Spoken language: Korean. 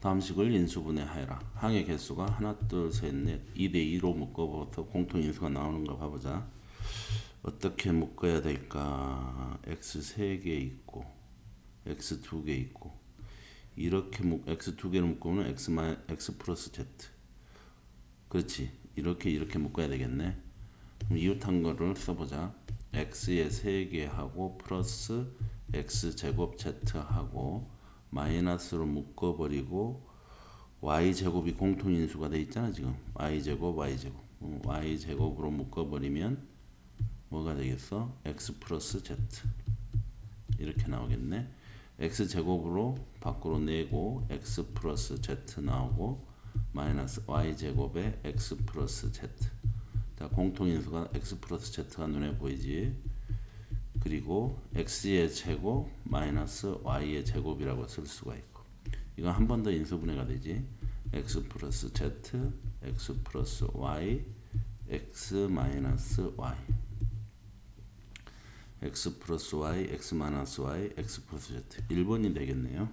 다음 식을 인수분해하여라. 항의 개수가 하나, 둘, 셋, 넷, 2대 2로 묶어서 공통 인수가 나오는 거 봐보자. 어떻게 묶어야 될까? x 3개 있고 x 2개 있고 이렇게 묶 x 2개를 묶으면 x 마 x 플러스 z 그렇지 이렇게 이렇게 묶어야 되겠네 그럼 이웃한 거를 써보자 x에 3개 하고 플러스 x 제곱 z 하고 마이너스로 묶어버리고 y 제곱이 공통 인수가 돼 있잖아 지금 y 제곱 y 제곱 어, y 제곱으로 묶어버리면 뭐가 되겠어? x 플러스 z 이렇게 나오겠네. x 제곱으로 밖으로 내고 x 플러스 z 나오고 마이너스 y 제곱에 x 플러스 z. 자 공통 인수가 x 플러스 z가 눈에 보이지. 그리고 x의 제곱 마이너스 y의 제곱이라고 쓸 수가 있고 이건 한 번 더 인수분해가 되지. x 플러스 z, x 플러스 y, x 마이너스 y. x 플러스 y, x 마이너스 y, x 플러스 z 1번이 되겠네요.